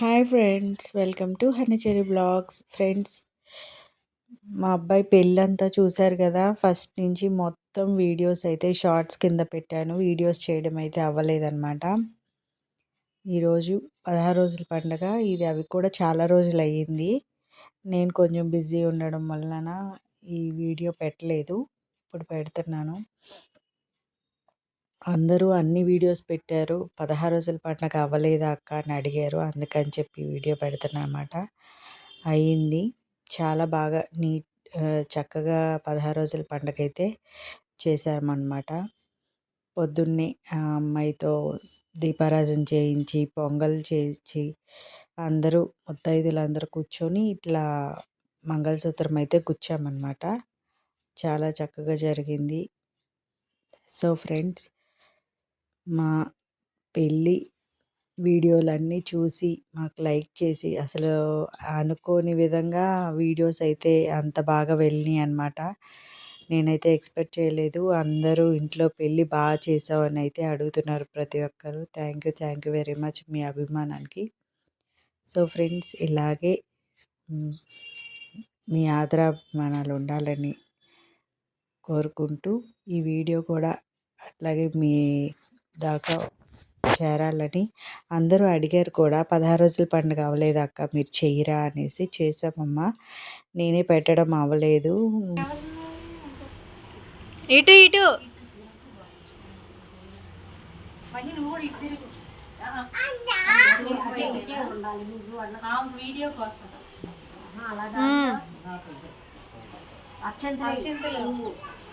Hi friends welcome to Honey Cherry blogs friends మా అబ్బాయి పెళ్ళంతా చూశారు కదా. ఫస్ట్ నుంచి మొత్తం వీడియోస్ అయితే షార్ట్స్ కింద పెట్టాను. వీడియోస్ చేయడం అయితే అవ్వలేదన్నమాట. ఈరోజు పదహారు రోజుల పండగ. ఇది అవి కూడా చాలా రోజులు అయ్యింది. నేను కొంచెం బిజీ ఉండడం వలన ఈ వీడియో పెట్టలేదు. ఇప్పుడు పెడుతున్నాను. అందరూ అన్ని వీడియోస్ పెట్టారు. పదహారు రోజుల పండగ అవ్వలేదా అక్క అని అడిగారు. అందుకని చెప్పి వీడియో పెడుతున్నా అనమాట అయ్యింది చాలా బాగా నీట్ చక్కగా పదహారు రోజుల పండగ అయితే చేశామన్నమాట. పొద్దున్నే అమ్మాయితో దీపారాజన చేయించి పొంగల్ చేయించి అందరూ ముత్తైదులందరూ కూర్చొని ఇట్లా మంగళసూత్రం అయితే కూర్చామన్నమాట చాలా చక్కగా జరిగింది. సో ఫ్రెండ్స్ మా పెళ్ళి వీడియోలన్నీ చూసి మాకు లైక్ చేసి అసలు అనుకోని విధంగా వీడియోస్ అయితే అంత బాగా వెళ్ళినాయి అనమాట నేనైతే ఎక్స్పెక్ట్ చేయలేదు. అందరూ ఇంట్లో పెళ్ళి బాగా చేసావు అని అయితే అడుగుతున్నారు ప్రతి ఒక్కరు. Thank you thank you very much మీ అభిమానానికి. సో ఫ్రెండ్స్ ఇలాగే మీ ఆదరాభిమానాలు ఉండాలని కోరుకుంటూ ఈ వీడియో కూడా అట్లాగే మీ దాకా చేరాలని అందరూ అడిగారు కూడా. పదహారు రోజుల పండుగ అవ్వలేదు అక్క మీరు చెయ్యరా అనేసి. చేసామమ్మా నేనే పెట్టడం అవ్వలేదు. ఇటు ఇటు. వీడియో కోసం అక్షంతలు.